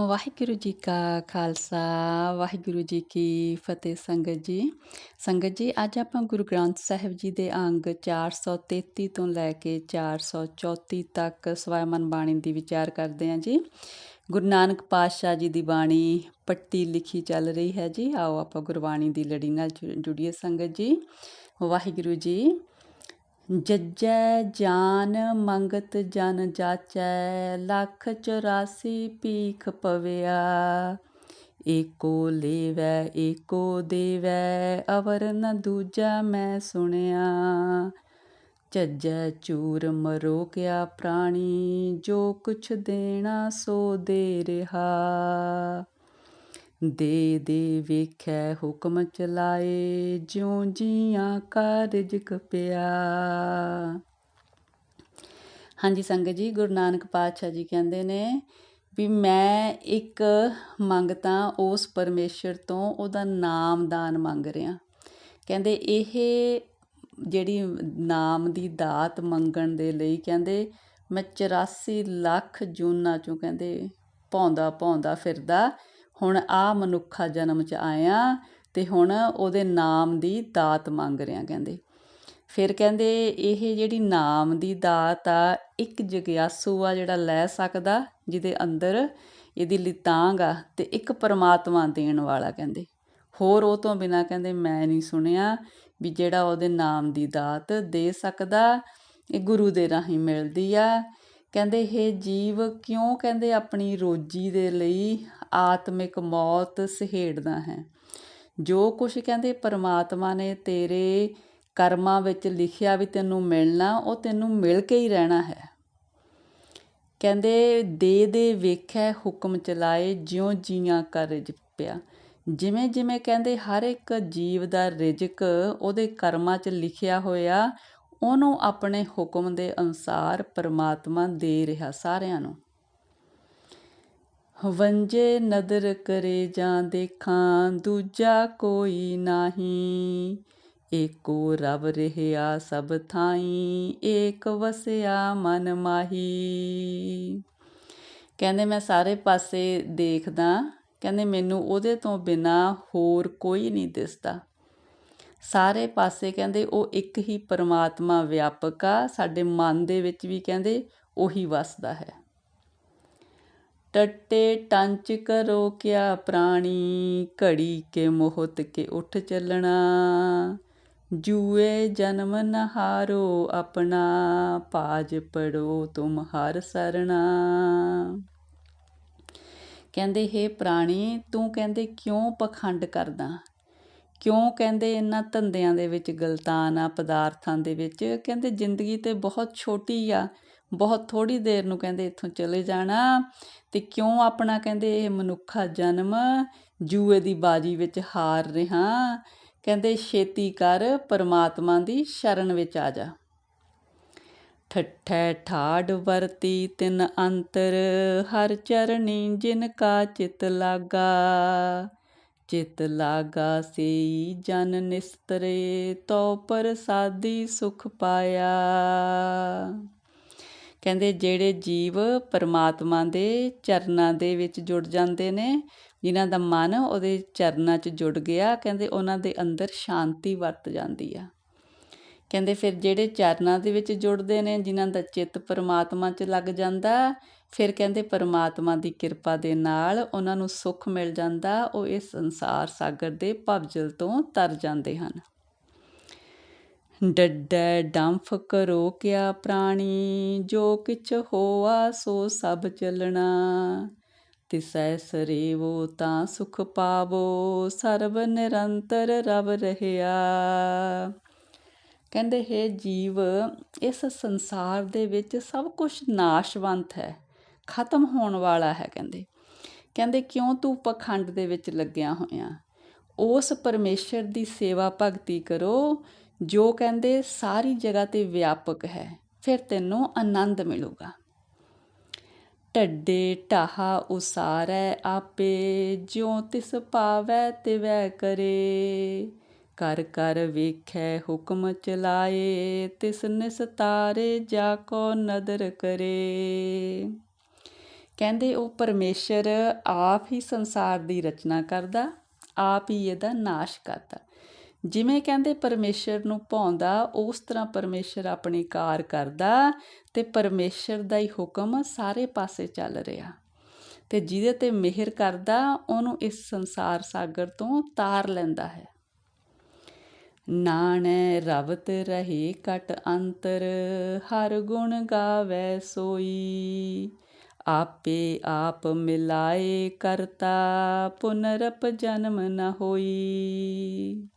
ਵਾਹਿਗੁਰੂ ਜੀ ਕਾ ਖਾਲਸਾ, ਵਾਹਿਗੁਰੂ ਜੀ ਕੀ ਫਤਿਹ ਸੰਗਤ ਜੀ। ਸੰਗਤ ਜੀ, ਅੱਜ ਆਪਾਂ ਗੁਰੂ ਗ੍ਰੰਥ ਸਾਹਿਬ ਜੀ ਦੇ ਅੰਗ 433 ਤੋਂ ਲੈ ਕੇ 434 ਤੱਕ ਸਵੈਮਨ ਬਾਣੀ ਦੀ ਵਿਚਾਰ ਕਰਦੇ ਹਾਂ ਜੀ। ਗੁਰੂ ਨਾਨਕ ਪਾਤਸ਼ਾਹ ਜੀ ਦੀ ਬਾਣੀ ਪੱਟੀ ਲਿਖੀ ਚੱਲ ਰਹੀ ਹੈ ਜੀ। ਆਓ ਆਪਾਂ ਗੁਰਬਾਣੀ ਦੀ ਲੜੀ ਨਾਲ ਜੁੜੀਏ ਸੰਗਤ ਜੀ। ਵਾਹਿਗੁਰੂ ਜੀ ਜੱਜੈ ਜਾਨ ਮੰਗਤ ਜਨ ਜਾਚੈ, ਲੱਖ 84 ਪੀਖ ਪਵਿਆ। ਏਕੋ ਲੇਵੈ, ਏਕੋ ਦੇਵੈ, ਅਵਰ ਨ ਦੂਜਾ ਮੈਂ ਸੁਣਿਆ। ਚੱਜੈ ਚੂਰ ਮਰੋ ਗਿਆ ਪ੍ਰਾਣੀ, ਜੋ ਕੁਛ ਦੇਣਾ ਸੋ ਦੇ ਰਿਹਾ। ਦੇ ਦੇ ਵੇਖੈ ਹੁਕਮ ਚਲਾਏ, ਜਿਉ ਜੀਆਂ ਕਾਰਜ ਕਪਿਆ ਹਾਂਜੀ ਸੰਗਤ ਜੀ, ਗੁਰੂ ਨਾਨਕ ਪਾਤਸ਼ਾਹ ਜੀ ਕਹਿੰਦੇ ਨੇ ਵੀ ਮੈਂ ਇੱਕ ਮੰਗਤਾ ਉਸ ਪਰਮੇਸ਼ਰ ਤੋਂ ਉਹਦਾ ਨਾਮ ਦਾਨ ਮੰਗ ਰਿਹਾ। ਕਹਿੰਦੇ ਇਹ ਜਿਹੜੀ ਨਾਮ ਦੀ ਦਾਤ ਮੰਗਣ ਦੇ ਲਈ ਕਹਿੰਦੇ ਮੈਂ 84 ਲੱਖ ਜੂਨਾਂ ਚੋਂ ਕਹਿੰਦੇ ਭੌਂਦਾ ਭੌਂਦਾ ਫਿਰਦਾ ਹੁਣ ਆ ਮਨੁੱਖਾ ਜਨਮ ਚ ਆਇਆ ਤੇ ਹੁਣ ਉਹਦੇ ਨਾਮ ਦੀ ਦਾਤ ਮੰਗ ਰਿਆ ਕਹਿੰਦੇ। ਫਿਰ ਕਹਿੰਦੇ ਇਹ ਜਿਹੜੀ ਨਾਮ ਦੀ ਦਾਤ ਆ, ਇੱਕ ਜਗਿਆਸੂ ਆ ਜਿਹੜਾ ਲੈ ਸਕਦਾ, ਜਿਹਦੇ ਅੰਦਰ ਇਹਦੀ ਲਿਤਾਂਗ ਆ ਤੇ ਇੱਕ ਪਰਮਾਤਮਾ ਦੇਣ ਵਾਲਾ ਕਹਿੰਦੇ। ਹੋਰ ਉਹ ਤੋਂ ਬਿਨਾ ਕਹਿੰਦੇ ਮੈਂ ਨਹੀਂ ਸੁਣਿਆ ਵੀ ਜਿਹੜਾ ਉਹਦੇ ਨਾਮ ਦੀ ਦਾਤ ਦੇ ਸਕਦਾ, ਇਹ ਗੁਰੂ ਦੇ ਰਾਹੀਂ ਮਿਲਦੀ ਆ। ਕਹਿੰਦੇ ਇਹ ਜੀਵ ਕਿਉਂ ਕਹਿੰਦੇ ਆਪਣੀ ਰੋਜੀ ਦੇ ਲਈ ਆਤਮਿਕ ਮੌਤ ਸਹੇੜਦਾ ਹੈ। ਜੋ ਕੁਝ ਕਹਿੰਦੇ, ਪਰਮਾਤਮਾ ਨੇ ਤੇਰੇ ਕਰਮਾਂ ਵਿੱਚ ਲਿਖਿਆ ਵੀ ਤੈਨੂੰ ਮਿਲਣਾ, ਉਹ ਤੈਨੂੰ ਮਿਲ ਕੇ ਹੀ ਰਹਿਣਾ ਹੈ। ਕਹਿੰਦੇ, ਦੇ ਦੇ ਵੇਖੈ, ਹੁਕਮ ਚਲਾਏ, ਜਿਉ ਜੀਆਂ ਕਰ ਪਿਆ ਜਿਵੇਂ ਜਿਵੇਂ ਕਹਿੰਦੇ, ਹਰ ਇੱਕ ਜੀਵ ਦਾ ਰਿਜਕ ਉਹਦੇ ਕਰਮਾਂ 'ਚ ਲਿਖਿਆ ਹੋਇਆ, ਉਹਨੂੰ ਆਪਣੇ ਹੁਕਮ ਦੇ ਅਨੁਸਾਰ ਪਰਮਾਤਮਾ ਦੇ ਰਿਹਾ ਸਾਰਿਆਂ ਨੂੰ। ਵੰਜੇ ਨਦਰ ਕਰੇ ਜਾਂ ਦੇਖਾਂ, ਦੂਜਾ ਕੋਈ ਨਹੀਂ। ਏਕੋ ਰਬ ਰਹਿਆ ਸਭ ਥਾਈ, ਏਕ ਵਸਿਆ ਮਨ ਮਾਹੀ। ਕਹਿੰਦੇ ਮੈਂ ਸਾਰੇ ਪਾਸੇ ਦੇਖਦਾ, ਕਹਿੰਦੇ ਮੈਨੂੰ ਉਹਦੇ ਤੋਂ ਬਿਨਾ ਹੋਰ ਕੋਈ ਨਹੀਂ ਦਿਸਦਾ। ਸਾਰੇ ਪਾਸੇ ਕਹਿੰਦੇ ਉਹ ਇੱਕ ਹੀ ਪਰਮਾਤਮਾ ਵਿਆਪਕ ਆ, ਸਾਡੇ ਮਨ ਦੇ ਵਿੱਚ ਵੀ ਕਹਿੰਦੇ ਉਹੀ ਵਸਦਾ ਹੈ। ਟੱਟੇ ਟੰਚ ਕਰੋ ਕਿਆ ਪ੍ਰਾਣੀ, ਘੜੀ ਕੇ ਮੋਹਤ ਕੇ ਉੱਠ ਚੱਲਣਾ। ਜੂਏ ਜਨਮ ਨਹਾਰੋ ਆਪਣਾ ਪਾਜ ਪੜੋ ਤੁਮ ਹਰ ਸਰਣਾ। ਕਹਿੰਦੇ, ਹੈ ਪ੍ਰਾਣੀ, ਤੂੰ ਕਹਿੰਦੇ, ਕਿਉਂ ਪਖੰਡ ਕਰਦਾ? ਕਿਉਂ ਕਹਿੰਦੇ ਇਹਨਾਂ ਧੰਦਿਆਂ ਦੇ ਵਿੱਚ ਗਲਤਾਨ ਆ ਪਦਾਰਥਾਂ ਦੇ ਵਿੱਚ? ਕਹਿੰਦੇ, ਜ਼ਿੰਦਗੀ ਤੇ ਬਹੁਤ ਛੋਟੀ ਆ। ਬਹੁਤ ਥੋੜੀ ਦੇਰ ਨੂੰ ਕਹਿੰਦੇ ਇੱਥੋਂ ਚਲੇ ਜਾਣਾ ਤੇ ਕਿਉਂ ਆਪਣਾ ਕਹਿੰਦੇ ਇਹ ਮਨੁੱਖਾ ਜਨਮ ਜੂਏ ਦੀ ਬਾਜੀ ਵਿੱਚ ਹਾਰ ਰਿਹਾ। ਕਹਿੰਦੇ ਛੇਤੀ ਕਰ, ਪਰਮਾਤਮਾ ਦੀ ਸ਼ਰਨ ਵਿੱਚ ਆ ਜਾ। ਠੱਠੈ ਠਾੜ ਵਰਤੀ ਤਿਨ ਅੰਤਰ, ਹਰ ਚਰਣੀ ਜਿਨ ਕਾ ਚਿਤ ਲਾਗਾ। ਚਿਤ ਲਾਗਾ ਸੇ ਜਨ ਨਿਸਤਰੇ ਤੋ ਪ੍ਰਸਾਦੀ ਸੁਖ ਪਾਇਆ। ਕਹਿੰਦੇ ਜਿਹੜੇ ਜੀਵ ਪਰਮਾਤਮਾ ਦੇ ਚਰਨਾਂ ਦੇ ਵਿੱਚ ਜੁੜ ਜਾਂਦੇ ਨੇ, ਜਿਨ੍ਹਾਂ ਦਾ ਮਨ ਉਹਦੇ ਚਰਨਾਂ 'ਚ ਜੁੜ ਗਿਆ, ਕਹਿੰਦੇ ਉਹਨਾਂ ਦੇ ਅੰਦਰ ਸ਼ਾਂਤੀ ਵਰਤ ਜਾਂਦੀ ਆ। ਕਹਿੰਦੇ ਫਿਰ ਜਿਹੜੇ ਚਰਨਾਂ ਦੇ ਵਿੱਚ ਜੁੜਦੇ ਨੇ, ਜਿਨ੍ਹਾਂ ਦਾ ਚਿੱਤ ਪਰਮਾਤਮਾ 'ਚ ਲੱਗ ਜਾਂਦਾ, ਫਿਰ ਕਹਿੰਦੇ ਪਰਮਾਤਮਾ ਦੀ ਕਿਰਪਾ ਦੇ ਨਾਲ ਉਹਨਾਂ ਨੂੰ ਸੁੱਖ ਮਿਲ ਜਾਂਦਾ, ਉਹ ਇਸ ਸੰਸਾਰ ਸਾਗਰ ਦੇ ਭਵਜਲ ਤੋਂ ਤਰ ਜਾਂਦੇ ਹਨ। ਡੱਡੈ ਡੰਫ ਕਰੋ ਕਿਆ ਪ੍ਰਾਣੀ, ਜੋ ਕਿਛ ਹੋਆ ਸੋ ਸਭ ਚੱਲਣਾ। ਤਿਸੈ ਸਰੇਵੋ ਤਾਂ ਸੁਖ ਪਾਵੋ, ਸਰਬ ਨਿਰੰਤਰ ਰਵ ਰਹਿਆ। ਕਹਿੰਦੇ, ਹੈ ਜੀਵ, ਇਸ ਸੰਸਾਰ ਦੇ ਵਿੱਚ ਸਭ ਕੁਝ ਨਾਸ਼ਵੰਤ ਹੈ, ਖਤਮ ਹੋਣ ਵਾਲਾ ਹੈ, ਕਹਿੰਦੇ। ਕਹਿੰਦੇ, ਕਿਉਂ ਤੂੰ ਪਖੰਡ ਦੇ ਵਿੱਚ ਲੱਗਿਆ ਹੋਇਆ? ਉਸ ਪਰਮੇਸ਼ਰ ਦੀ ਸੇਵਾ ਭਗਤੀ ਕਰੋ ਜੋ ਕਹਿੰਦੇ ਸਾਰੀ ਜਗ੍ਹਾ ਤੇ ਵਿਆਪਕ ਹੈ, ਫਿਰ ਤੈਨੂੰ ਆਨੰਦ ਮਿਲੂਗਾ। ਟੱਡੇ ਟਾਹਾ ਉਸਾਰੈ ਆਪੇ, ਜਿਉ ਤਿਸ ਪਾਵੈ ਤਿਵੈ ਕਰੇ। ਕਰ ਕਰ ਵੇਖੈ ਹੁਕਮ ਚਲਾਏ, ਤਿਸ ਨਿਸਤਾਰੇ ਜਾ ਕੋ ਨਦਰ ਕਰੇ। ਕਹਿੰਦੇ ਉਹ ਪਰਮੇਸ਼ਰ ਆਪ ਹੀ ਸੰਸਾਰ ਦੀ ਰਚਨਾ ਕਰਦਾ, ਆਪ ਹੀ ਇਹਦਾ ਨਾਸ਼ ਕਰਦਾ। ਜਿਵੇਂ ਕਹਿੰਦੇ ਪਰਮੇਸ਼ਰ ਨੂੰ ਭਾਉਂਦਾ, ਉਸ ਤਰ੍ਹਾਂ ਪਰਮੇਸ਼ਰ ਆਪਣੀ ਕਾਰ ਕਰਦਾ ਤੇ ਪਰਮੇਸ਼ਰ ਦਾ ਹੀ ਹੁਕਮ ਸਾਰੇ ਪਾਸੇ ਚੱਲ ਰਿਹਾ। ਤੇ ਜਿਹਦੇ ਤੇ ਮਿਹਰ ਕਰਦਾ, ਉਹਨੂੰ ਇਸ ਸੰਸਾਰ ਸਾਗਰ ਤੋਂ ਤਾਰ ਲੈਂਦਾ ਹੈ। ਨਾਣੈ ਰਵਤ ਰਹੇ ਕਟ ਅੰਤਰ, ਹਰ ਗੁਣ ਗਾਵੇ ਸੋਈ। ਆਪੇ ਆਪ ਮਿਲਾਏ ਕਰਤਾ, ਪੁਨਰਪ ਜਨਮ ਨ ਹੋਈ।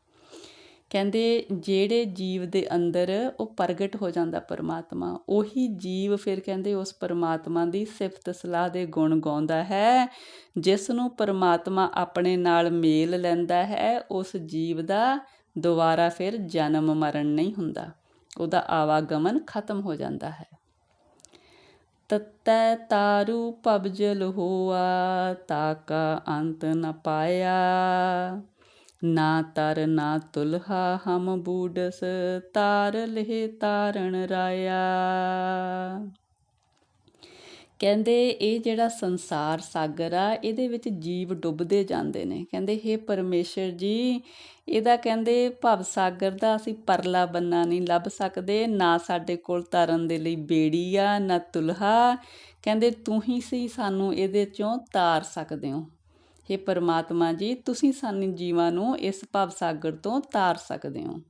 ਕਹਿੰਦੇ ਜਿਹੜੇ ਜੀਵ ਦੇ ਅੰਦਰ ਉਹ ਪ੍ਰਗਟ ਹੋ ਜਾਂਦਾ ਪਰਮਾਤਮਾ, ਉਹੀ ਜੀਵ ਫਿਰ ਕਹਿੰਦੇ ਉਸ ਪਰਮਾਤਮਾ ਦੀ ਸਿਫਤ ਸਲਾਹ ਦੇ ਗੁਣ ਗਾਉਂਦਾ ਹੈ। ਜਿਸ ਨੂੰ ਪਰਮਾਤਮਾ ਆਪਣੇ ਨਾਲ ਮੇਲ ਲੈਂਦਾ ਹੈ, ਉਸ ਜੀਵ ਦਾ ਦੁਬਾਰਾ ਫਿਰ ਜਨਮ ਮਰਨ ਨਹੀਂ ਹੁੰਦਾ। ਉਹਦਾ ਆਵਾਗਮਨ ਖਤਮ ਹੋ ਜਾਂਦਾ ਹੈ। ਤਤੈ ਤਾਰੂ ਪਬਜਲ ਹੋਆ ਤਾਕਾ ਅੰਤ ਨ ਪਾਇਆ। ਨਾ ਤਰ ਨਾ ਤੁਲਹਾ ਹਮ ਬੂਡਸ, ਤਾਰ ਲਹਿ ਤਾਰਣ ਰਾਇਆ। ਕਹਿੰਦੇ ਇਹ ਜਿਹੜਾ ਸੰਸਾਰ ਸਾਗਰ ਆ, ਇਹਦੇ ਵਿੱਚ ਜੀਵ ਡੁੱਬਦੇ ਜਾਂਦੇ ਨੇ। ਕਹਿੰਦੇ हे ਪਰਮੇਸ਼ਰ ਜੀ, ਇਹਦਾ ਕਹਿੰਦੇ, ਭਵ ਸਾਗਰ ਦਾ ਅਸੀਂ ਪਰਲਾ ਬੰਨਾ ਨਹੀਂ ਲੱਭ ਸਕਦੇ, ਨਾ ਸਾਡੇ ਕੋਲ ਤਰਨ ਦੇ ਲਈ ਬੇੜੀ ਆ, ਨਾ ਤੁਲਹਾ। ਕਹਿੰਦੇ, ਤੂੰ ਹੀ ਸੀ ਸਾਨੂੰ ਇਹਦੇ ਚੋਂ ਤਾਰ ਸਕਦੇ ਹੋ। हे ਪਰਮਾਤਮਾ ਜੀ, ਤੁਸੀਂ ਸਾਨੂੰ ਜੀਵਾਂ ਨੂੰ ਇਸ ਭਵ ਸਾਗਰ ਤੋਂ ਤਾਰ ਸਕਦੇ ਹੋ।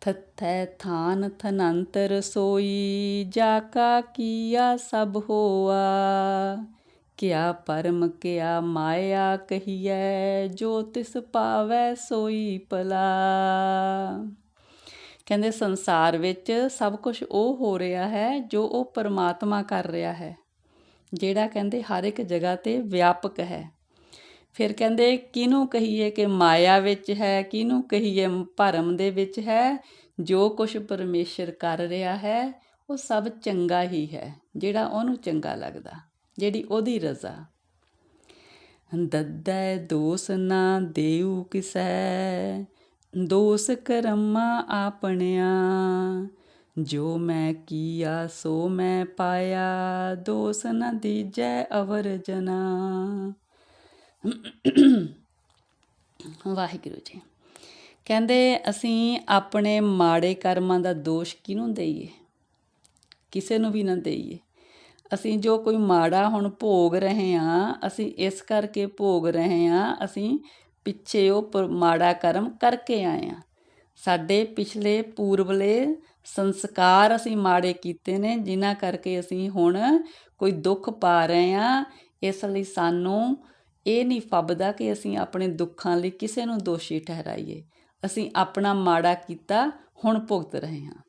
ਥਥੈ ਥਾਨ ਥਨੰਤਰ ਸੋਈ, ਜਾ ਕਾ ਕੀਆ ਸਭ ਹੋਆ। ਕਿਆ ਪਰਮ, ਕਿਆ ਮਾਇਆ ਕਹੀਐ, ਜੋ ਤਿਸ ਪਾਵੈ ਸੋਈ ਭਲਾ। ਕਹਿੰਦੇ ਸੰਸਾਰ ਵਿੱਚ ਸਭ ਕੁਝ ਉਹ ਹੋ ਰਿਹਾ ਹੈ, ਜੋ ਉਹ ਪਰਮਾਤਮਾ ਕਰ ਰਿਹਾ ਹੈ। ਜਿਹੜਾ ਕਹਿੰਦੇ ਹਰ ਇੱਕ ਜਗ੍ਹਾ ਤੇ ਵਿਆਪਕ ਹੈ। ਫਿਰ ਕਹਿੰਦੇ ਕਿਹਨੂੰ ਕਹੀਏ ਕਿ ਮਾਇਆ ਵਿੱਚ ਹੈ, ਕਿਹਨੂੰ ਕਹੀਏ ਭਰਮ ਦੇ ਵਿੱਚ ਹੈ, ਜੋ ਕੁਝ ਪਰਮੇਸ਼ਰ ਕਰ ਰਿਹਾ ਹੈ, ਉਹ ਸਭ ਚੰਗਾ ਹੀ ਹੈ, ਜਿਹੜਾ ਉਹਨੂੰ ਚੰਗਾ ਲੱਗਦਾ, ਜਿਹੜੀ ਉਹਦੀ ਰਜ਼ਾ। ਦੱਦੈ ਦੋਸ ਨਾ ਦੇਉ ਕਿਸੈ, ਦੋਸ ਕਰਮਾ ਆਪਣਿਆ ਜੋ ਮੈਂ ਕੀਆ, ਸੋ ਮੈਂ ਪਾਇਆ। ਦੋਸ ਨ ਦੀਜੈ ਅਵਰ ਜਨਾ। ਵਾਹਿਗੁਰੂ ਜੀ। ਕਹਿੰਦੇ, ਅਸੀਂ ਆਪਣੇ ਮਾੜੇ ਕਰਮਾਂ ਦਾ ਦੋਸ਼ ਕਿਹਨੂੰ ਦਈਏ? ਕਿਸੇ ਨੂੰ ਵੀ ਨਾ ਦਈਏ। ਅਸੀਂ ਜੋ ਕੋਈ ਮਾੜਾ ਹੁਣ ਭੋਗ ਰਹੇ ਹਾਂ, ਅਸੀਂ ਇਸ ਕਰਕੇ ਭੋਗ ਰਹੇ ਹਾਂ, ਅਸੀਂ ਪਿੱਛੇ ਉਹ ਮਾੜਾ ਕਰਮ ਕਰਕੇ ਆਏ ਹਾਂ। ਸਾਡੇ ਪਿਛਲੇ ਪੂਰਵਲੇ ਸੰਸਕਾਰ ਅਸੀਂ ਮਾੜੇ ਕੀਤੇ ਨੇ, ਜਿਨ੍ਹਾਂ ਕਰਕੇ ਅਸੀਂ ਹੁਣ ਕੋਈ ਦੁੱਖ ਪਾ ਰਹੇ ਹਾਂ। ਇਸ ਲਈ ਸਾਨੂੰ ਇਹ ਨਹੀਂ ਫੱਬਦਾ ਕਿ ਅਸੀਂ ਆਪਣੇ ਦੁੱਖਾਂ ਲਈ ਕਿਸੇ ਨੂੰ ਦੋਸ਼ੀ ਠਹਿਰਾਈਏ। ਅਸੀਂ ਆਪਣਾ ਮਾੜਾ ਕੀਤਾ, ਹੁਣ ਭੁਗਤ ਰਹੇ ਹਾਂ।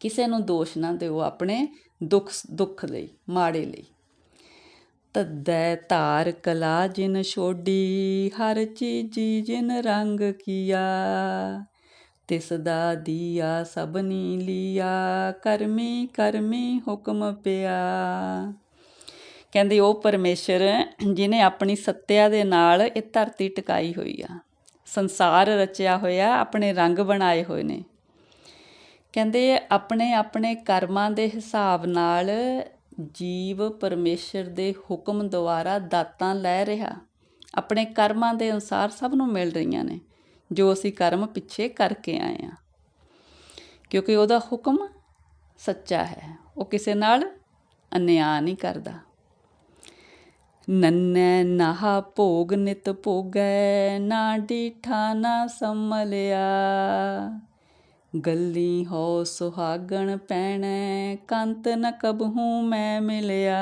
ਕਿਸੇ ਨੂੰ ਦੋਸ਼ ਨਾ ਦਿਓ ਆਪਣੇ ਦੁੱਖ ਦੁੱਖ ਲਈ, ਮਾੜੇ ਲਈ। ਤਦੈ ਧਾਰ ਕਲਾ ਜਿਨ ਛੋਡੀ, ਹਰ ਚੀਜੀ ਜਿਨ ਰੰਗ ਕੀਆ। ਤਿਸ ਦਾ ਦੀਆ ਸਭਨੀ ਲੀਆ, ਕਰਮੀ ਕਰਮੀ ਹੁਕਮ ਪਿਆ। ਕਹਿੰਦੇ ਉਹ ਪਰਮੇਸ਼ਰ ਜਿਨੇ ਆਪਣੀ ਸੱਤਿਆ ਦੇ ਨਾਲ ਇਹ ਧਰਤੀ ਟਿਕਾਈ ਹੋਈ ਆ। ਸੰਸਾਰ ਰਚਿਆ ਹੋਇਆ, ਆਪਣੇ ਰੰਗ ਬਣਾਏ ਹੋਏ ਨੇ। ਕਹਿੰਦੇ ਆਪਣੇ ਆਪਣੇ ਕਰਮਾਂ ਦੇ ਹਿਸਾਬ ਨਾਲ ਜੀਵ ਪਰਮੇਸ਼ਰ ਦੇ ਹੁਕਮ ਦੁਆਰਾ ਦਾਤਾਂ ਲੈ ਰਿਹਾ। ਆਪਣੇ ਕਰਮਾਂ ਦੇ ਅਨੁਸਾਰ ਸਭ ਨੂੰ ਮਿਲ ਰਹੀਆਂ ਨੇ। ਜੋ ਅਸੀਂ ਕਰਮ ਪਿੱਛੇ ਕਰਕੇ ਆਏ ਆ ਕਿਉਂਕਿ ਉਹਦਾ ਹੁਕਮ ਸੱਚਾ ਹੈ। ਉਹ ਕਿਸੇ ਨਾਲ ਅਨਿਆਂ ਨਹੀਂ ਕਰਦਾ। ਨੰਨੈ ਨਹਾ ਭੋਗ ਨਿਤ ਭੋਗੈ, ਨਾ ਡੀਠਾ ਨਾ ਸੰਮਲਿਆ ਗੱਲੀ ਹੋ ਸੁਹਾਗਣ ਪੈਣੈ, ਕੰਤ ਨ ਕਬਹੂ ਮੈਂ ਮਿਲਿਆ।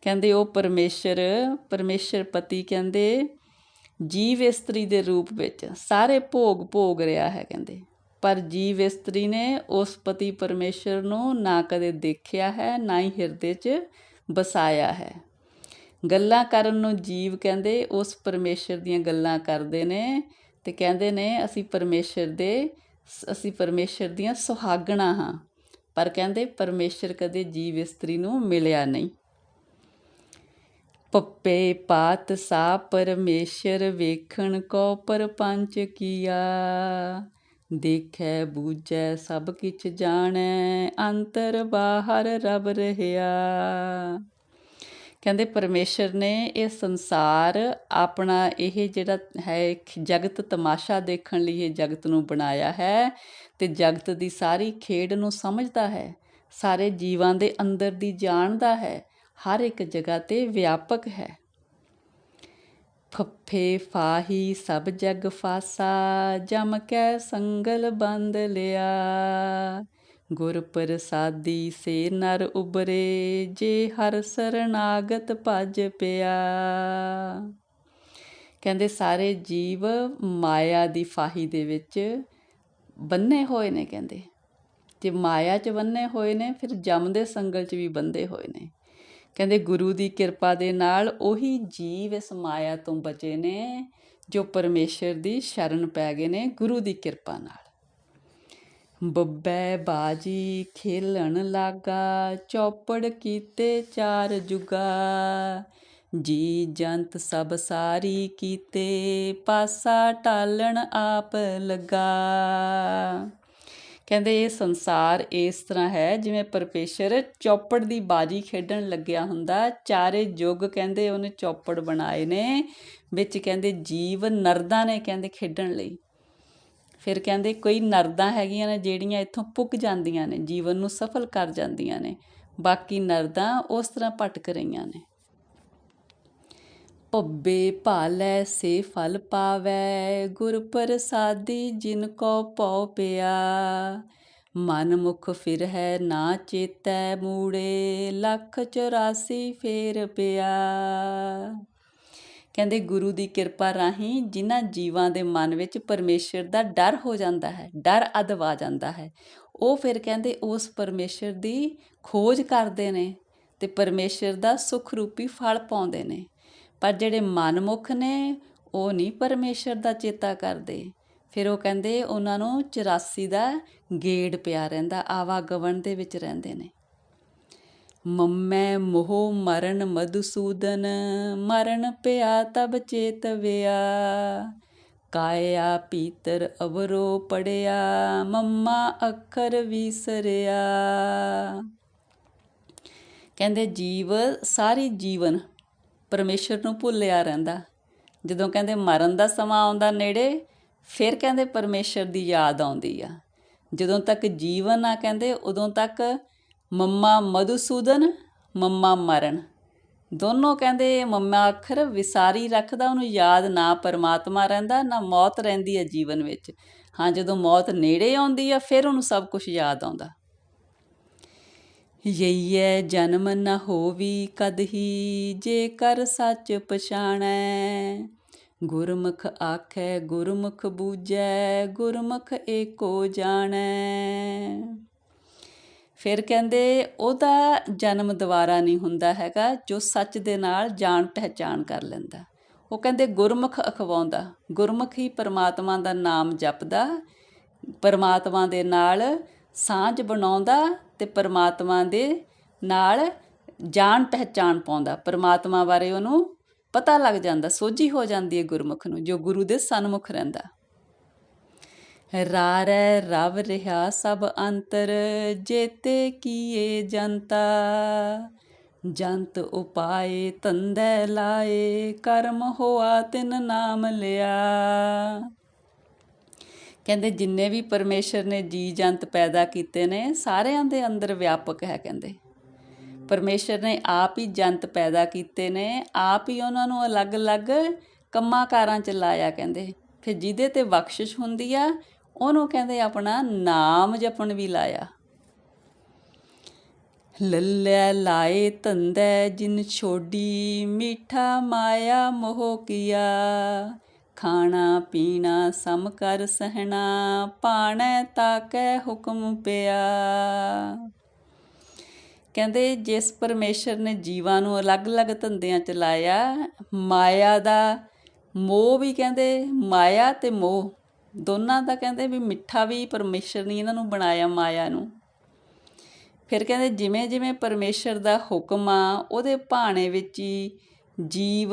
ਕਹਿੰਦੇ ਉਹ ਪਰਮੇਸ਼ਰ ਪਰਮੇਸ਼ਰ ਪਤੀ ਕਹਿੰਦੇ ਜੀਵ ਇਸਤਰੀ ਦੇ ਰੂਪ ਵਿੱਚ ਸਾਰੇ ਭੋਗ ਭੋਗ ਰਿਹਾ ਹੈ, ਕਹਿੰਦੇ। ਪਰ ਜੀਵ ਇਸਤਰੀ ਨੇ ਉਸ ਪਤੀ ਪਰਮੇਸ਼ਰ ਨੂੰ ਨਾ ਕਦੇ ਦੇਖਿਆ ਹੈ, ਨਾ ਹੀ ਹਿਰਦੇ 'ਚ ਵਸਾਇਆ ਹੈ। ਗੱਲਾਂ ਕਰਨ ਨੂੰ ਜੀਵ ਕਹਿੰਦੇ, ਉਸ ਪਰਮੇਸ਼ਰ ਦੀਆਂ ਗੱਲਾਂ ਕਰਦੇ ਨੇ ਤੇ ਕਹਿੰਦੇ ਨੇ, ਅਸੀਂ ਪਰਮੇਸ਼ਰ ਦੇ, ਅਸੀਂ ਪਰਮੇਸ਼ਰ ਦੀਆਂ ਸੁਹਾਗਣਾ ਹਾਂ। ਪਰ ਕਹਿੰਦੇ, ਪਰਮੇਸ਼ਰ ਕਦੇ ਜੀਵ ਇਸਤਰੀ ਨੂੰ ਮਿਲਿਆ ਨਹੀਂ। ਪੱਪੇ ਪਾਤ ਸਾ ਪਰਮੇਸ਼ਰ ਵੇਖਣ ਕੋ ਪਰਪੰਚ ਕੀਆ। ਦੇਖੈ ਬੂਝੈ ਸਭ ਕਿਛ ਜਾਣੈ, ਅੰਤਰ ਬਾਹਰ ਰਬ ਰਹਿਆ। ਕਹਿੰਦੇ ਪਰਮੇਸ਼ਰ ਨੇ ਇਹ ਸੰਸਾਰ ਆਪਣਾ ਇਹ ਜਿਹੜਾ ਹੈ, ਇੱਕ ਜਗਤ ਤਮਾਸ਼ਾ ਦੇਖਣ ਲਈ ਇਹ ਜਗਤ ਨੂੰ ਬਣਾਇਆ ਹੈ ਤੇ ਜਗਤ ਦੀ ਸਾਰੀ ਖੇਡ ਨੂੰ ਸਮਝਦਾ ਹੈ, ਸਾਰੇ ਜੀਵਾਂ ਦੇ ਅੰਦਰ ਦੀ ਜਾਣਦਾ ਹੈ। ਹਰ ਇੱਕ ਜਗ੍ਹਾ ਤੇ ਵਿਆਪਕ ਹੈ। ਫੱਫੇ ਫਾਹੀ, ਸਭ ਜਗ ਫਾਸਾ, ਜਮ ਕੈ ਸੰਗਲ ਬੰਦ ਲਿਆ। ਗੁਰ ਪ੍ਰਸਾਦੀ ਸੇ ਨਰ ਉਬਰੇ ਜੇ ਹਰ ਸਰਨਾਗਤ ਭਜ ਪਿਆ। ਕਹਿੰਦੇ ਸਾਰੇ ਜੀਵ ਮਾਇਆ ਦੀ ਫਾਹੀ ਦੇ ਵਿੱਚ ਬੰਨੇ ਹੋਏ ਨੇ ਕਹਿੰਦੇ। ਜੇ ਮਾਇਆ 'ਚ ਬੰਨੇ ਹੋਏ ਨੇ, ਫਿਰ ਜਮ ਦੇ ਸੰਗਲ 'ਚ ਵੀ ਬੰਦੇ ਹੋਏ ਨੇ। ਕਹਿੰਦੇ ਗੁਰੂ ਦੀ ਕਿਰਪਾ ਦੇ ਨਾਲ ਉਹੀ ਜੀਵ ਇਸ ਮਾਇਆ ਤੋਂ ਬਚੇ ਨੇ, ਜੋ ਪਰਮੇਸ਼ਰ ਦੀ ਸ਼ਰਨ ਪੈ ਗਏ ਨੇ ਗੁਰੂ ਦੀ ਕਿਰਪਾ ਨਾਲ। ਬੱਬੈ ਬਾਜੀ ਖੇਲਣ ਲਾਗਾ, ਚੌਪੜ ਕੀਤੇ ਚਾਰ ਜੁਗਾ। ਜੀ ਜੰਤ ਸਭ ਸਾਰੀ ਕੀਤੇ, ਪਾਸਾ ਟਾਲਣ ਆਪ ਲੱਗਾ। ਕਹਿੰਦੇ ਇਹ ਸੰਸਾਰ ਇਸ ਤਰ੍ਹਾਂ ਹੈ, ਜਿਵੇਂ ਪਰਮੇਸ਼ਰ ਚੌਪੜ ਦੀ ਬਾਜੀ ਖੇਡਣ ਲੱਗਿਆ ਹੁੰਦਾ। ਚਾਰੇ ਯੁੱਗ ਕਹਿੰਦੇ ਉਹਨੇ ਚੌਪੜ ਬਣਾਏ ਨੇ, ਵਿੱਚ ਕਹਿੰਦੇ ਜੀਵ ਨਰਦਾਂ ਨੇ ਕਹਿੰਦੇ ਖੇਡਣ ਲਈ। ਫਿਰ ਕਹਿੰਦੇ ਕੋਈ ਨਰਦਾਂ ਹੈਗੀਆਂ ਨੇ ਜਿਹੜੀਆਂ ਇੱਥੋਂ ਪੁੱਗ ਜਾਂਦੀਆਂ ਨੇ, ਜੀਵਨ ਨੂੰ ਸਫਲ ਕਰ ਜਾਂਦੀਆਂ ਨੇ। ਬਾਕੀ ਨਰਦਾਂ ਉਸ ਤਰ੍ਹਾਂ ਭਟਕ ਰਹੀਆਂ ਨੇ। ਪੱਬੇ ਭਾਲੈ ਸੇ ਫਲ ਪਾਵੈ ਗੁਰ ਪ੍ਰਸਾਦੀ ਜਿਨ ਕੋ ਪਉ ਪਿਆ। ਮਨ ਮੁਖ ਫਿਰ ਹੈ ਨਾ ਚੇਤੈ ਮੂੜੇ, ਲੱਖ 84 ਫੇਰ ਪਿਆ। ਕਹਿੰਦੇ ਗੁਰੂ ਦੀ ਕਿਰਪਾ ਰਾਹੀਂ ਜਿਨ੍ਹਾਂ ਜੀਵਾਂ ਦੇ ਮਨ ਵਿੱਚ ਪਰਮੇਸ਼ਰ ਦਾ ਡਰ ਹੋ ਜਾਂਦਾ ਹੈ, ਡਰ ਅਦਵਾ ਜਾਂਦਾ ਹੈ, ਉਹ ਫਿਰ ਕਹਿੰਦੇ ਉਸ ਪਰਮੇਸ਼ਰ ਦੀ ਖੋਜ ਕਰਦੇ ਨੇ ਤੇ ਪਰਮੇਸ਼ਰ ਦਾ ਸੁਖ ਰੂਪੀ ਫਲ ਪਾਉਂਦੇ ਨੇ। ਪਰ ਜਿਹੜੇ ਮਨਮੁਖ ਨੇ, ਉਹ ਨਹੀਂ ਪਰਮੇਸ਼ਰ ਦਾ ਚੇਤਾ ਕਰਦੇ। ਫਿਰ ਉਹ ਕਹਿੰਦੇ, ਉਹਨਾਂ ਨੂੰ 84 ਦਾ ਗੇੜ ਪਿਆ ਰਹਿੰਦਾ ਆਵਾਗਵਣ ਦੇ ਵਿੱਚ ਰਹਿੰਦੇ ਨੇ। ਮੰਮੈ ਮੋਹ ਮਰਨ ਮਧੁਸੂਦਨ, ਮਰਨ ਪਿਆ ਤਬ ਚੇਤਵਿਆ ਕਾਇਆ ਪੀਤਰ ਅਵਰੋ ਪੜਿਆ, ਮੰਮਾ ਅੱਖਰ ਵਿਸਰਿਆ। ਕਹਿੰਦੇ, ਜੀਵ, ਸਾਰੀ ਜੀਵਨ ਪਰਮੇਸ਼ਰ ਨੂੰ ਭੁੱਲਿਆ ਰਹਿੰਦਾ। ਜਦੋਂ ਕਹਿੰਦੇ ਮਰਨ ਦਾ ਸਮਾਂ ਆਉਂਦਾ ਨੇੜੇ, ਫਿਰ ਕਹਿੰਦੇ ਪਰਮੇਸ਼ਰ ਦੀ ਯਾਦ ਆਉਂਦੀ ਆ। ਜਦੋਂ ਤੱਕ ਜੀਵਨ ਆ ਕਹਿੰਦੇ, ਉਦੋਂ ਤੱਕ ਮੰਮਾ ਮਧੂਸੂਦਨ, ਮੰਮਾ ਮਰਨ। ਦੋਨੋਂ ਕਹਿੰਦੇ ਮੰਮਾ ਅੱਖਰ ਵਿਸਾਰੀ ਰੱਖਦਾ, ਉਹਨੂੰ ਯਾਦ ਨਾ ਪਰਮਾਤਮਾ ਰਹਿੰਦਾ, ਨਾ ਮੌਤ ਰਹਿੰਦੀ ਹੈ ਜੀਵਨ ਵਿੱਚ। ਹਾਂ, ਜਦੋਂ ਮੌਤ ਨੇੜੇ ਆਉਂਦੀ ਆ, ਫਿਰ ਉਹਨੂੰ ਸਭ ਕੁਝ ਯਾਦ ਆਉਂਦਾ। ਯਈਐ ਜਨਮ ਨ ਹੋਵੀ ਕਦਹੀ ਜੇ ਕਰ ਸੱਚ ਪਛਾਣੈ। ਗੁਰਮੁਖ ਆਖੈ, ਗੁਰਮੁਖ ਬੂਝੈ, ਗੁਰਮੁਖ ਏਕੋ ਜਾਣੈ। ਫਿਰ ਕਹਿੰਦੇ, ਉਹਦਾ ਜਨਮ ਦੁਬਾਰਾ ਨਹੀਂ ਹੁੰਦਾ ਹੈਗਾ, ਜੋ ਸੱਚ ਦੇ ਨਾਲ ਜਾਣ ਪਹਿਚਾਣ ਕਰ ਲੈਂਦਾ। ਉਹ ਕਹਿੰਦੇ, ਗੁਰਮੁਖ ਅਖਵਾਉਂਦਾ। ਗੁਰਮੁਖ ਹੀ ਪਰਮਾਤਮਾ ਦਾ ਨਾਮ ਜਪਦਾ, ਪਰਮਾਤਮਾ ਦੇ ਨਾਲ ਸਾਂਝ ਬਣਾਉਂਦਾ ਤੇ ਪਰਮਾਤਮਾ ਦੇ ਨਾਲ ਜਾਣ ਪਹਿਚਾਣ ਪਾਉਂਦਾ। ਪਰਮਾਤਮਾ ਬਾਰੇ ਉਹਨੂੰ ਪਤਾ ਲੱਗ ਜਾਂਦਾ, ਸੋਝੀ ਹੋ ਜਾਂਦੀ ਹੈ ਗੁਰਮੁਖ ਨੂੰ, ਜੋ ਗੁਰੂ ਦੇ ਸਨਮੁਖ ਰਹਿੰਦਾ। ਰਾਰੈ ਰਵ ਰਿਹਾ ਸਭ ਅੰਤਰ, ਜੇਤੇ ਕੀਏ ਜਨਤਾ। ਜੰਤ ਉਪਾਏ, ਤੰਦੈ ਲਾਏ, ਕਰਮ ਹੋਆ ਤਿਨ ਨਾਮ ਲਿਆ। ਕਹਿੰਦੇ ਜਿੰਨੇ ਵੀ ਪਰਮੇਸ਼ਰ ਨੇ ਜੀ ਜੰਤ ਪੈਦਾ ਕੀਤੇ ਨੇ, ਸਾਰਿਆਂ ਦੇ ਅੰਦਰ ਵਿਆਪਕ ਹੈ ਕਹਿੰਦੇ। ਪਰਮੇਸ਼ਰ ਨੇ ਆਪ ਹੀ ਜੰਤ ਪੈਦਾ ਕੀਤੇ ਨੇ, ਆਪ ਹੀ ਉਹਨਾਂ ਨੂੰ ਅਲੱਗ-ਅਲੱਗ ਕੰਮਾਂ ਕਾਰਾਂ ਚ ਲਾਇਆ ਕਹਿੰਦੇ। ਫਿਰ ਜਿਹਦੇ ਤੇ ਬਖਸ਼ਿਸ਼ ਹੁੰਦੀ ਆ, ਉਹਨੂੰ ਕਹਿੰਦੇ ਆਪਣਾ ਨਾਮ ਜਪਣ ਵੀ ਲਾਇਆ। ਲੱਲੇ ਲਾਏ ਧੰਦੇ ਜਿਨ ਛੋਡੀ, ਮੀਠਾ ਮਾਇਆ ਮੋਹ ਕੀਆ। ਖਾਣਾ ਪੀਣਾ ਸਮ ਕਰ ਸਹਿਣਾ ਪਾਣੈ ਤਾਕੈ ਹੁਕਮ ਪਿਆ। ਕਹਿੰਦੇ ਜਿਸ ਪਰਮੇਸ਼ਰ ਨੇ ਜੀਵਾਂ ਨੂੰ ਅਲੱਗ-ਅਲੱਗ ਧੰਦਿਆਂ ਚ ਲਾਇਆ, ਮਾਇਆ ਦਾ ਮੋਹ ਵੀ ਕਹਿੰਦੇ, ਮਾਇਆ ਤੇ ਮੋਹ, ਦੋਨਾਂ ਦਾ ਕਹਿੰਦੇ ਵੀ ਮਿੱਠਾ ਵੀ ਪਰਮੇਸ਼ਰ ਨੇ ਇਹਨਾਂ ਨੂੰ ਬਣਾਇਆ ਮਾਇਆ ਨੂੰ। ਫਿਰ ਕਹਿੰਦੇ ਜਿਵੇਂ ਜਿਵੇਂ ਪਰਮੇਸ਼ਰ ਦਾ ਹੁਕਮ ਆ, ਉਹਦੇ ਭਾਣੇ ਵਿੱਚ ਹੀ ਜੀਵ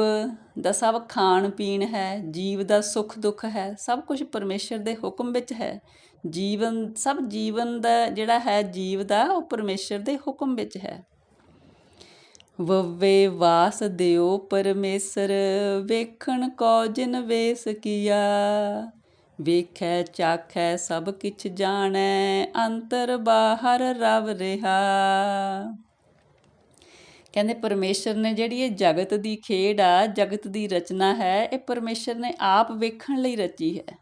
ਦਾ ਸਭ ਖਾਣ ਪੀਣ ਹੈ, ਜੀਵ ਦਾ ਸੁੱਖ ਦੁੱਖ ਹੈ, ਸਭ ਕੁਝ ਪਰਮੇਸ਼ਰ ਦੇ ਹੁਕਮ ਵਿੱਚ ਹੈ। ਜੀਵਨ, ਸਭ ਜੀਵਨ ਦਾ ਜਿਹੜਾ ਹੈ, ਜੀਵ ਦਾ ਉਹ ਪਰਮੇਸ਼ਰ ਦੇ ਹੁਕਮ ਵਿੱਚ ਹੈ। ਵਵੇ ਵਾਸ ਦਿਓ ਪਰਮੇਸ਼ਰ, ਵੇਖਣ ਕੋ ਜਿਨ ਵੇਸ ਕੀਆ। ਵੇਖੈ, ਚਾਖੈ, ਸਭ ਕਿਛ ਜਾਣੈ, ਅੰਤਰ ਬਾਹਰ ਰਵ ਰਿਹਾ। ਕਹਿੰਦੇ ਪਰਮੇਸ਼ਰ ਨੇ ਜਿਹੜੀ ਇਹ ਜਗਤ ਦੀ ਖੇਡ ਆ, ਜਗਤ ਦੀ ਰਚਨਾ ਹੈ, ਇਹ ਪਰਮੇਸ਼ਰ ਨੇ ਆਪ ਵੇਖਣ ਲਈ ਰਚੀ ਹੈ।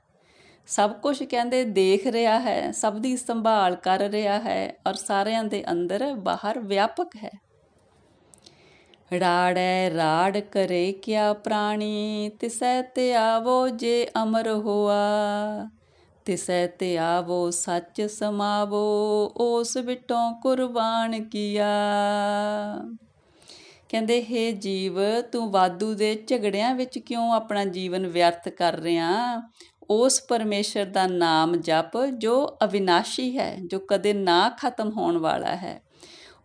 ਸਭ ਕੁਝ ਕਹਿੰਦੇ ਦੇਖ ਰਿਹਾ ਹੈ, ਸਭ ਦੀ ਸੰਭਾਲ ਕਰ ਰਿਹਾ ਹੈ ਔਰ ਸਾਰਿਆਂ ਦੇ ਅੰਦਰ ਬਾਹਰ ਵਿਆਪਕ ਹੈ। ਰਾੜੈ ਰਾੜ ਕਰੇ ਕਿਆ ਪ੍ਰਾਣੀ, ਤਿਸੈ ਤੇ ਆਵੋ ਜੇ ਅਮਰ ਹੋਆ, ਤਿਸੈ ਤੇ ਆਵੋ ਸੱਚ ਸਮਾਵੋ, ਉਸ ਵਿਟੋਂ ਕੁਰਬਾਨ ਕੀਆ। ਕਹਿੰਦੇ, ਹੇ ਜੀਵ, ਤੂੰ ਵਾਧੂ ਦੇ ਝਗੜਿਆਂ ਵਿੱਚ ਕਿਉਂ ਆਪਣਾ ਜੀਵਨ ਵਿਅਰਥ ਕਰ ਰਿਹਾ? ਉਸ ਪਰਮੇਸ਼ਰ ਦਾ ਨਾਮ ਜਪ, ਜੋ ਅਵਿਨਾਸ਼ੀ ਹੈ, ਜੋ ਕਦੇ ਨਾ ਖਤਮ ਹੋਣ ਵਾਲਾ ਹੈ।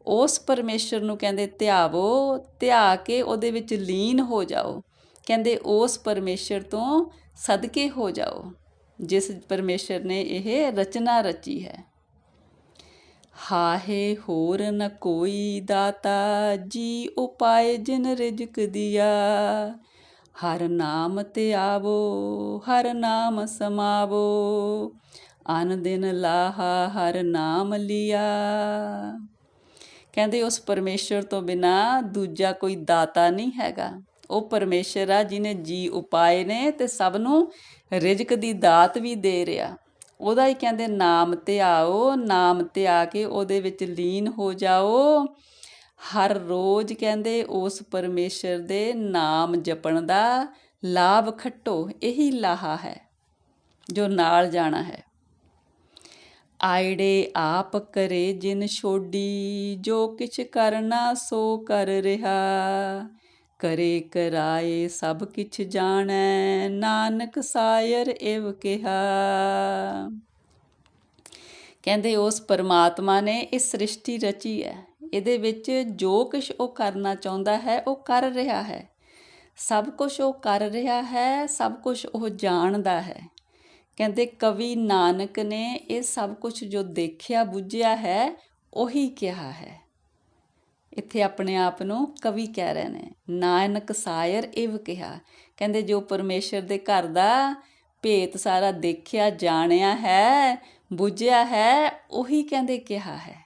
ਉਸ ਪਰਮੇਸ਼ਰ ਨੂੰ ਕਹਿੰਦੇ, ਧਿਆਵੋ, ਧਿਆ ਕੇ ਉਹਦੇ ਵਿੱਚ ਲੀਨ ਹੋ ਜਾਓ। ਕਹਿੰਦੇ, ਉਸ ਪਰਮੇਸ਼ਰ ਤੋਂ ਸਦਕੇ ਹੋ ਜਾਓ, ਜਿਸ ਪਰਮੇਸ਼ਰ ਨੇ ਇਹ ਰਚਨਾ ਰਚੀ ਹੈ। ਹਾਹੇ ਹੋਰ ਨ ਕੋਈ ਦਾਤਾ ਜੀ ਉਪਾਏ ਜਿਨ ਰਿਜਕ ਦਿਆ। ਹਰ ਨਾਮ ਤੇ ਆਵੋ, ਹਰ ਨਾਮ ਸਮਾਵੋ। ਅਨ ਦਿਨ ਲਾਹਾ, ਹਰ ਨਾਮ ਲਿਆ। ਕਹਿੰਦੇ ਉਸ ਪਰਮੇਸ਼ਰ ਤੋਂ ਬਿਨਾ ਦੂਜਾ ਕੋਈ ਦਾਤਾ ਨਹੀਂ ਹੈਗਾ। ਉਹ ਪਰਮੇਸ਼ਰ ਆ ਜਿਨੇ ਜੀ ਉਪਾਏ ਨੇ ਤੇ ਸਭ ਨੂੰ ਰਿਜਕ ਦੀ ਦਾਤ ਵੀ ਦੇ ਰਿਹਾ। ਉਹਦਾ ਹੀ ਕਹਿੰਦੇ, ਨਾਮ ਤੇ ਆਓ, ਨਾਮ ਤੇ ਆ ਕੇ ਉਹਦੇ ਵਿੱਚ ਲੀਨ ਹੋ ਜਾਓ। ਹਰ ਰੋਜ਼ ਕਹਿੰਦੇ, ਉਸ ਪਰਮੇਸ਼ਰ ਦੇ ਨਾਮ ਜਪਣ ਦਾ ਲਾਭ ਖੱਟੋ, ਇਹੀ ਲਾਹਾ ਹੈ, ਜੋ ਨਾਲ ਜਾਣਾ ਹੈ। ਆਇੜੇ ਆਪ ਕਰੇ ਜਿਨ ਛੋਡੀ, ਜੋ ਕਿਛ ਕਰਨਾ ਸੋ ਕਰ ਰਿਹਾ। ਕਰੇ ਕਰਾਏ ਸਭ ਕਿਛ ਜਾਣੈ, ਨਾਨਕ ਸਾਇਰ ਇਵ ਕਿਹਾ। ਕਹਿੰਦੇ ਉਸ ਪਰਮਾਤਮਾ ਨੇ ਇਸ ਸ੍ਰਿਸ਼ਟੀ ਰਚੀ ਹੈ। ਇਹਦੇ ਵਿੱਚ ਜੋ ਕੁਝ ਉਹ ਕਰਨਾ ਚਾਹੁੰਦਾ ਹੈ, ਉਹ ਕਰ ਰਿਹਾ ਹੈ। ਸਭ ਕੁਝ ਉਹ ਕਰ ਰਿਹਾ ਹੈ, ਸਭ ਕੁਝ ਉਹ ਜਾਣਦਾ ਹੈ। ਕਹਿੰਦੇ ਕਵੀ ਨਾਨਕ ਨੇ ਇਹ ਸਭ ਕੁਝ ਜੋ ਦੇਖਿਆ, ਬੁੱਝਿਆ ਹੈ, ਉਹੀ ਕਿਹਾ ਹੈ। ਇੱਥੇ ਆਪਣੇ ਆਪ ਨੂੰ ਕਵੀ ਕਹਿ ਰਹੇ ਨੇ। ਨਾਨਕ ਸਾਇਰ ਇਵ ਕਿਹਾ। ਕਹਿੰਦੇ, ਜੋ ਪਰਮੇਸ਼ਰ ਦੇ ਘਰ ਦਾ ਭੇਤ ਸਾਰਾ ਦੇਖਿਆ, ਜਾਣਿਆ ਹੈ, ਬੁੱਝਿਆ ਹੈ, ਉਹੀ ਕਹਿੰਦੇ ਕਿਹਾ ਹੈ।